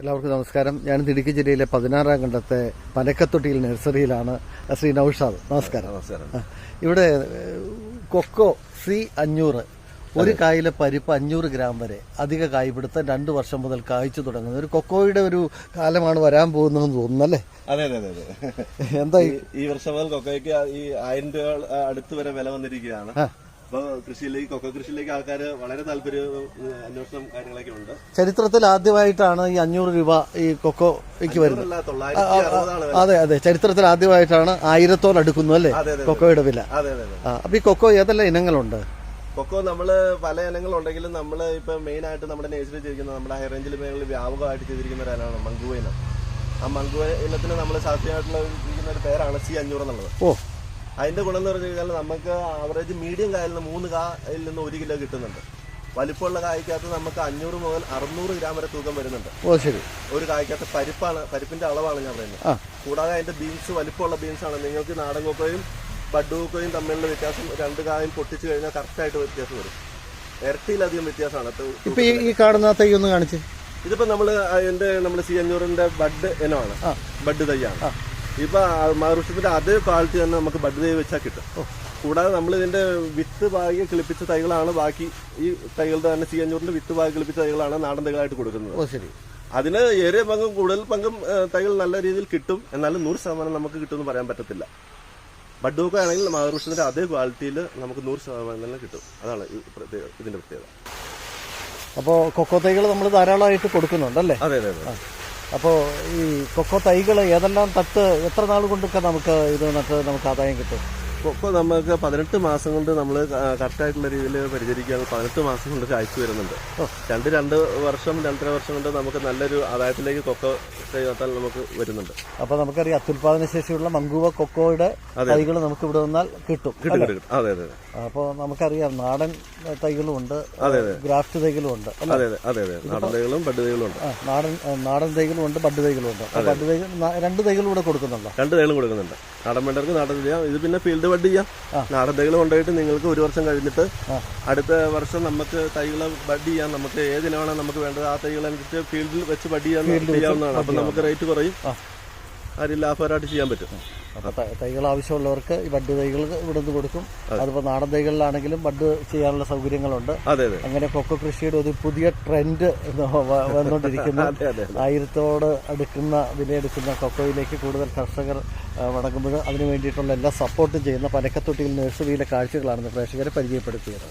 എല്ലാവർക്കും നമസ്കാരം. ഞാൻ ഇടുക്കി ജില്ലയിലെ പതിനാറാം കണ്ടത്തെ പനക്കത്തൊട്ടിയിൽ നഴ്സറിയിലാണ് ശ്രീ നൌഷാദ്. നമസ്കാരം. നമസ്കാരം. ഇവിടെ കൊക്കോ സി അഞ്ഞൂറ്. ഒരു കായിലെ പരിപ്പ് അഞ്ഞൂറ് ഗ്രാം വരെ അധിക കായ്പിടുത്തം രണ്ട് വർഷം മുതൽ കായ്ച്ചു തുടങ്ങുന്നത് ഒരു കൊക്കോയുടെ ഒരു കാലമാണ് വരാൻ പോകുന്നതെന്ന് തോന്നുന്നു അല്ലേ? അതെ അതെ അതെ എന്താ ഈ വർഷം മുതൽ കൊക്കോയ്ക്ക് ഈ ആയിരം രൂപ അടുത്ത് വരെ വില വന്നിരിക്കുകയാണ്. ആ. അപ്പൊ കൃഷിയിലേക്ക് ആൾക്കാർ വളരെ താല്പര്യം അന്വേഷണം കാര്യങ്ങളൊക്കെ ഉണ്ട്. ചരിത്രത്തിൽ ആദ്യമായിട്ടാണ് ഈ അഞ്ഞൂറ് രൂപ ഈ കൊക്കോയ്ക്ക് വരുന്നത്. അതെ അതെ. ചരിത്രത്തിൽ ആദ്യമായിട്ടാണ് ആയിരത്തോളം അടുക്കുന്നു അല്ലേ? കൊക്കോയുടെ വില. അപ്പൊ ഈ കൊക്കോ ഏതെല്ലാം ഇനങ്ങളുണ്ട്? കൊക്കോ നമ്മൾ പല ഇനങ്ങളുണ്ടെങ്കിലും നമ്മൾ ഇപ്പൊ മെയിൻ ആയിട്ട് നമ്മുടെ നേഴ്സറി ചെയ്തിരിക്കുന്നത് നമ്മുടെ ഹൈ റേഞ്ചിൽ മേഖലയിൽ വ്യാപകമായിട്ട് ചെയ്തിരിക്കുന്ന ഒരു ഇനമാണ് മങ്കുവ ഇനം. ആ മങ്കുവ ഇനത്തിന് നമ്മൾ ശാസ്ത്രീയമായിട്ടുള്ള ഒരു പേരാണ് സി അഞ്ഞൂറ് എന്നുള്ളത്. ഓ അതിന്റെ ഗുണം എന്ന് പറഞ്ഞു കഴിഞ്ഞാൽ നമുക്ക് ആവറേജ് മീഡിയം കായലിൽ നിന്ന് മൂന്ന് കായിൽ നിന്ന് ഒരു കിലോ കിട്ടുന്നുണ്ട്. വലിപ്പമുള്ള കായ്ക്കകത്ത് നമുക്ക് അഞ്ഞൂറ് മുതൽ അറുന്നൂറ് ഗ്രാം വരെ തൂക്കം വരുന്നുണ്ട്. ഓ ശരി. ഒരു കായ്ക്കകത്ത് പരിപ്പാണ് പരിപ്പിന്റെ അളവാണ് ഞാൻ പറയുന്നത്. കൂടാതെ അതിന്റെ ബീൻസ് വലിപ്പമുള്ള ബീൻസ് ആണ്. നിങ്ങൾക്ക് നാടൻ കൊക്കോയും ബഡ് കൊക്കോയും തമ്മിലുള്ള വ്യത്യാസം രണ്ട് കായും പൊട്ടിച്ചു കഴിഞ്ഞാൽ കറക്റ്റായിട്ട് വ്യത്യാസം വരും. ഇരട്ടിയിലധികം വ്യത്യാസമാണ്. ഇപ്പൊ ഈ കാണുന്ന തൈ ഒന്ന് കാണിച്ച്. ഇതിപ്പോ നമ്മൾ അതിന്റെ നമ്മുടെ സി അഞ്ഞൂറിന്റെ ബഡ് ഇനമാണ്. ബഡ് തൈയാണ്. ഇപ്പൊ മറുവൃക്ഷത്തിന്റെ അതേ ക്വാളിറ്റി തന്നെ നമുക്ക് ബഡ് തൈ വെച്ചാൽ കിട്ടും കൂടാതെ നമ്മൾ ഇതിന്റെ വിത്ത് ഭാഗ്യം കിളിപ്പിച്ച തൈകളാണ് ബാക്കി ഈ തൈകളുടെ തന്നെ സി വിത്ത് പാകി കിളിപ്പിച്ച തൈകളാണ് നാടൻ തൈകളായിട്ട് കൊടുക്കുന്നത്. ഓ ശരി. അതിന് ഏറിയ പങ്കും കൂടുതൽ പങ്കും തൈകൾ നല്ല രീതിയിൽ കിട്ടും. എന്നാലും നൂറ് ശതമാനം നമുക്ക് കിട്ടുമെന്ന് പറയാൻ പറ്റത്തില്ല. ബഡ് ഒക്കെ ആണെങ്കിൽ മറുവൃക്ഷത്തിന്റെ അതേ ക്വാളിറ്റിയിൽ നമുക്ക് നൂറ് ശതമാനം തന്നെ കിട്ടും. അതാണ് ഇതിന്റെ പ്രത്യേകത. അപ്പോൾ കൊക്കോ തൈകൾ നമ്മൾ ധാരാളമായിട്ട് കൊടുക്കുന്നുണ്ടല്ലേ അതെ അതെ അതെ. അപ്പോൾ ഈ കൊക്കോ തൈകൾ ഏതെല്ലാം തട്ട് എത്ര നാൾ കൊണ്ടൊക്കെ നമുക്ക് ഇത് നട്ട് നമുക്ക് ആദായം കിട്ടും? കൊക്കോ നമുക്ക് പതിനെട്ട് മാസം കൊണ്ട് നമ്മൾ കറക്റ്റായിട്ടുള്ള രീതിയിൽ പരിചരിക്കുകയാണ്. പതിനെട്ട് മാസം കൊണ്ട് കാഴ്ച വരുന്നുണ്ട്. രണ്ട് രണ്ട് വർഷം രണ്ടര വർഷം കൊണ്ട് നമുക്ക് നല്ലൊരു ആദായത്തിലേക്ക് കൊക്കോ തൈ നട്ടാൽ നമുക്ക് വരുന്നുണ്ട്. അപ്പൊ നമുക്കറിയാം അത്യുൽപാദന ശേഷിയുള്ള മങ്കുവ കൊക്കോയുടെ തൈകൾ നമുക്ക് ഇവിടെ വന്നാൽ കിട്ടും. അതെ അതെ അപ്പോൾ നമുക്കറിയാം നാടൻ തൈകളും ഉണ്ട് ഗ്രാഫ്റ്റ് തൈകളും ഉണ്ട് അതെ അതെ അതെ നാടൻ തൈകളും ബഡ് തൈകളും ഉണ്ട്. നാടൻ നാടൻ തൈകളും ഉണ്ട് ബഡ് തൈകളും ഉണ്ട്. ബഡ് തൈകൾ രണ്ട് തൈകളും ഇവിടെ കൊടുക്കുന്നുണ്ടോ? രണ്ട് തൈകളും കൊടുക്കുന്നുണ്ട്. നാടൻ വേണ്ടവർക്ക് നാടൻ ചെയ്യാം. ഇത് പിന്നെ ഫീൽഡ് ബഡ് ചെയ്യാം. നാടൻ തൈകൾ കൊണ്ടുപോയിട്ട് നിങ്ങൾക്ക് ഒരു വർഷം കഴിഞ്ഞിട്ട് അടുത്ത വർഷം നമുക്ക് തൈകൾ ബഡ് ചെയ്യാം. നമുക്ക് ഏതിനാണ് നമുക്ക് വേണ്ടത്? ആ തൈകൾ അനുസരിച്ച് ഫീൽഡിൽ വെച്ച് ബഡ് ചെയ്യാൻ ചെയ്യാവുന്നതാണ്. അപ്പം നമുക്ക് റേറ്റ് കുറയും. ആരും ലാഭകരമായിട്ട് ചെയ്യാൻ പറ്റും. അപ്പോൾ തൈകൾ ആവശ്യമുള്ളവർക്ക് ഈ ബഡ് തൈകൾ ഇവിടെ നിന്ന് കൊടുക്കും അതിപ്പോ നാടൻ തൈകളിലാണെങ്കിലും ബഡ് ചെയ്യാനുള്ള സൗകര്യങ്ങളുണ്ട്. അങ്ങനെ കൊക്കോ കൃഷിയുടെ ഒരു പുതിയ ട്രെൻഡ് വന്നുകൊണ്ടിരിക്കുന്നു. ആയിരത്തോട് അടുക്കുന്ന വിലയെടുക്കുന്ന കൊക്കോയിലേക്ക് കൂടുതൽ കർഷകർ മടങ്ങുമ്പോൾ അതിനു വേണ്ടിയിട്ടുള്ള എല്ലാ സപ്പോർട്ടും ചെയ്യുന്ന പനക്കത്തൊട്ടിയിൽ നഴ്സറിയിലെ കാഴ്ചകളാണ് പ്രേക്ഷകരെ പരിചയപ്പെടുത്തിയത്.